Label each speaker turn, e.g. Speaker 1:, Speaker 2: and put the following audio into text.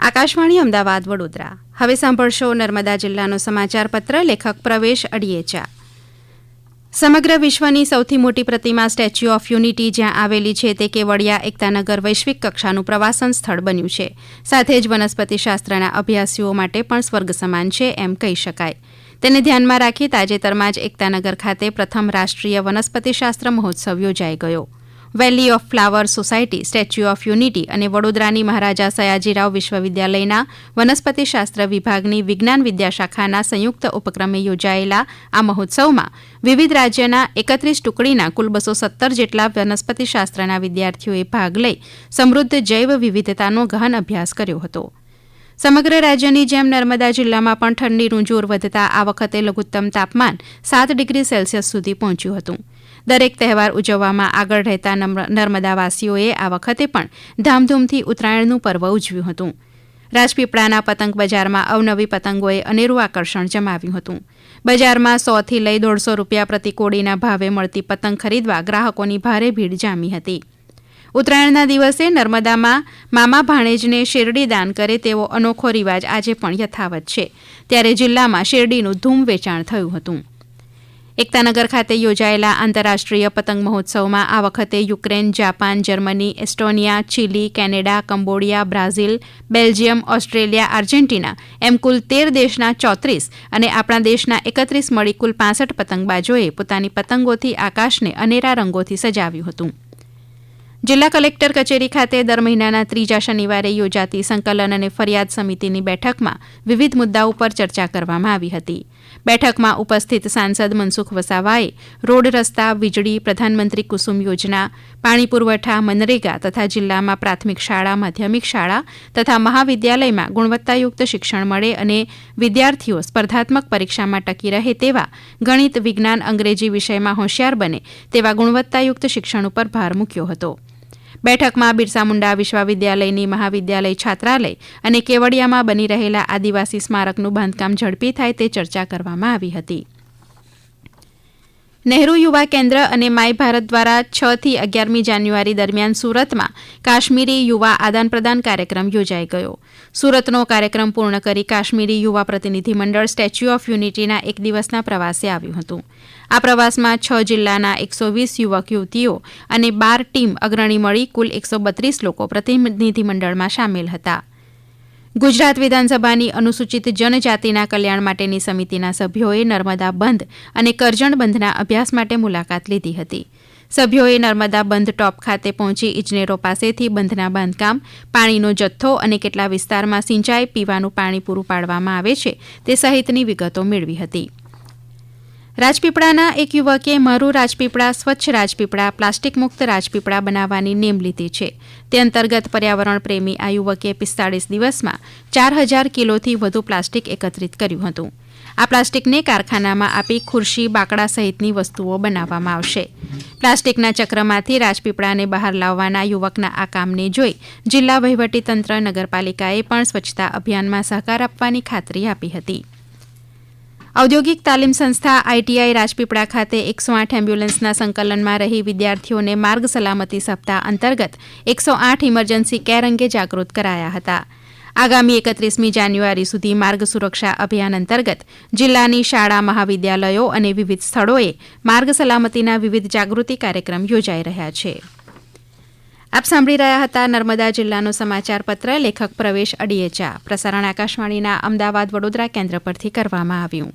Speaker 1: આકાશવાણી અમદાવાદ, વડોદરા. હવે સાંભળશો નર્મદા જિલ્લાનો સમાચાર પત્ર, લેખક પ્રવેશ અડિયેચા. સમગ્ર વિશ્વની સૌથી મોટી પ્રતિમા સ્ટેચ્યુ ઓફ યુનિટી જ્યાં આવેલી છે તે કેવડિયા એકતાનગર વૈશ્વિક કક્ષાનું પ્રવાસન સ્થળ બન્યું છે. સાથે જ વનસ્પતિશાસ્ત્રના અભ્યાસીઓ માટે પણ સ્વર્ગ સમાન છે એમ કહી શકાય. તેને ધ્યાનમાં રાખી તાજેતરમાં જ એકતાનગર ખાતે પ્રથમ રાષ્ટ્રીય વનસ્પતિશાસ્ત્ર મહોત્સવ યોજાઈ ગયો. Valley of flower society, statue of unity અને વડોદરાની મહારાજા સયાજીરાવ વિશ્વવિદ્યાલયના વનસ્પતિશાસ્ત્ર વિભાગની વિજ્ઞાન વિદ્યાશાખાના સંયુક્ત ઉપક્રમે યોજાયેલા આ મહોત્સવમાં વિવિધ રાજ્યના એકત્રીસ ટુકડીના કુલ બસો સત્તર જેટલા વનસ્પતિશાસ્ત્રના વિદ્યાર્થીઓએ ભાગ લઈ સમૃદ્ધ જૈવ વિવિધતાનો ગહન અભ્યાસ કર્યો હતો. સમગ્ર રાજ્યની જેમ નર્મદા જિલ્લામાં પણ ઠંડીનું જોર વધતા આ વખતે લઘુત્તમ તાપમાન સાત ડિગ્રી સેલ્સિયસ સુધી પહોંચ્યું હતું. દરેક તહેવાર ઉજવવામાં આગળ રહેતા નર્મદાવાસીઓએ આ વખતે પણ ધામધૂમથી ઉત્તરાયણનું પર્વ ઉજવ્યું હતું. રાજપીપળાના પતંગ બજારમાં અવનવી પતંગોએ અનેરું આકર્ષણ જમાવ્યું હતું. બજારમાં સોથી લઈ દોઢસો રૂપિયા પ્રતિ કોડીના ભાવે મળતી પતંગ ખરીદવા ગ્રાહકોની ભારે ભીડ જામી હતી. ઉત્તરાયણના દિવસે નર્મદામાં મામા ભાણેજને શેરડી દાન કરે તેવો અનોખો રિવાજ આજે પણ યથાવત છે. ત્યારે જિલ્લામાં શેરડીનું ધૂમ વેચાણ થયું હતું. એકતાનગર ખાતે યોજાયેલા આંતરરાષ્ટ્રીય પતંગ મહોત્સવમાં આ વખતે Ukraine, Japan, Germany, Estonia, Chile, Canada, Cambodia, Brazil, Belgium, Australia, Argentina એમ કુલ તેર દેશના ચોત્રીસ અને આપણા દેશના એકત્રીસ મળી કુલ પાંસઠ પતંગબાજોએ પોતાની પતંગોથી આકાશને અનેરા રંગોથી સજાવ્યું હતું. જિલ્લા કલેક્ટર કચેરી ખાતે દર મહિનાના ત્રીજા શનિવારે યોજાતી સંકલન અને ફરિયાદ સમિતિની બેઠકમાં વિવિધ મુદ્દા ઉપર ચર્ચા કરવામાં આવી હતી. બેઠકમાં ઉપસ્થિત સાંસદ મનસુખ વસાવાએ રોડ રસ્તા, વીજળી, પ્રધાનમંત્રી કુસુમ યોજના, પાણી પુરવઠા, મનરેગા તથા જિલ્લામાં પ્રાથમિક શાળા, માધ્યમિક શાળા તથા મહાવિદ્યાલયમાં ગુણવત્તાયુક્ત શિક્ષણ મળે અને વિદ્યાર્થીઓ સ્પર્ધાત્મક પરીક્ષામાં ટકી રહે તેવા ગણિત, વિજ્ઞાન, અંગ્રેજી વિષયમાં હોશિયાર બને તેવા ગુણવત્તાયુક્ત શિક્ષણ ઉપર ભાર મૂક્યો હતો. બેઠકમાં બિરસા મુંડા વિશ્વવિદ્યાલયની મહાવિદ્યાલય છાત્રાલય અને કેવડિયામાં બની રહેલા આદિવાસી સ્મારકનું બાંધકામ ઝડપી થાય તે ચર્ચા કરવામાં આવી હતી. નહેરુ યુવા કેન્દ્ર અને માય ભારત દ્વારા છ થી અગિયારમી જાન્યુઆરી દરમિયાન સુરતમાં કાશ્મીરી યુવા આદાન પ્રદાન કાર્યક્રમ યોજાઈ ગયો. સુરતનો કાર્યક્રમ પૂર્ણ કરી કાશ્મીરી યુવા પ્રતિનિધિમંડળ સ્ટેચ્યુ ઓફ યુનિટીના એક દિવસના પ્રવાસે આવ્યું હતું. આ પ્રવાસમાં છ જિલ્લાના એકસો વીસ યુવક યુવતીઓ અને બાર ટીમ અગ્રણી મળી કુલ એકસો બત્રીસ લોકો પ્રતિનિધિમંડળમાં સામેલ હતા. ગુજરાત વિધાનસભાની અનુસૂચિત જનજાતિના કલ્યાણ માટેની સમિતિના સભ્યોએ નર્મદા બંધ અને કરજણ બંધના અભ્યાસ માટે મુલાકાત લીધી હતી. સભ્યોએ નર્મદા બંધ ટોપ ખાતે પહોંચી ઇજનેરો પાસેથી બંધના બાંધકામ, પાણીનો જથ્થો અને કેટલા વિસ્તારમાં સિંચાઈ, પીવાનું પાણી પૂરું પાડવામાં આવે છે તે સહિતની વિગતો મેળવી હતી. રાજપીપળાના એક યુવકે મારું રાજપીપળા, સ્વચ્છ રાજપીપળા, પ્લાસ્ટિક મુક્ત રાજપીપળા બનાવવાની નેમ લીધી છે. તે અંતર્ગત પર્યાવરણ પ્રેમી આ યુવકે પિસ્તાળીસ દિવસમાં ચાર હજાર કિલોથી વધુ પ્લાસ્ટિક એકત્રિત કર્યું હતું. આ પ્લાસ્ટિકને કારખાનામાં આપી ખુરશી, બાકડા સહિતની વસ્તુઓ બનાવવામાં આવશે. પ્લાસ્ટિકના ચક્રમાંથી રાજપીપળાને બહાર લાવવાના યુવકના આ કામને જોઈ જિલ્લા વહીવટીતંત્ર નગરપાલિકાએ પણ સ્વચ્છતા અભિયાનમાં સહકાર આપવાની ખાતરી આપી હતી. ઔદ્યોગિક તાલીમ સંસ્થા આઈટીઆઈ રાજપીપળા ખાતે એકસો આઠ એમ્બ્યુલન્સના સંકલનમાં રહી વિદ્યાર્થીઓને માર્ગ સલામતી સપ્તાહ અંતર્ગત એકસો આઠ ઇમરજન્સી કેર અંગે જાગૃત કરાયા હતા. આગામી એકત્રીસમી જાન્યુઆરી સુધી માર્ગ સુરક્ષા અભિયાન અંતર્ગત જિલ્લાની શાળા, મહાવિદ્યાલયો અને વિવિધ સ્થળોએ માર્ગ સલામતીના વિવિધ જાગૃતિ કાર્યક્રમ યોજાઈ રહ્યા છે. આપ સાંભળી રહ્યા હતા નર્મદા જિલ્લાનો સમાચાર પત્ર લેખક પ્રવેશ અડિયેચા. પ્રસારણ આકાશવાણીના અમદાવાદ વડોદરા કેન્દ્ર પરથી કરવામાં આવ્યું.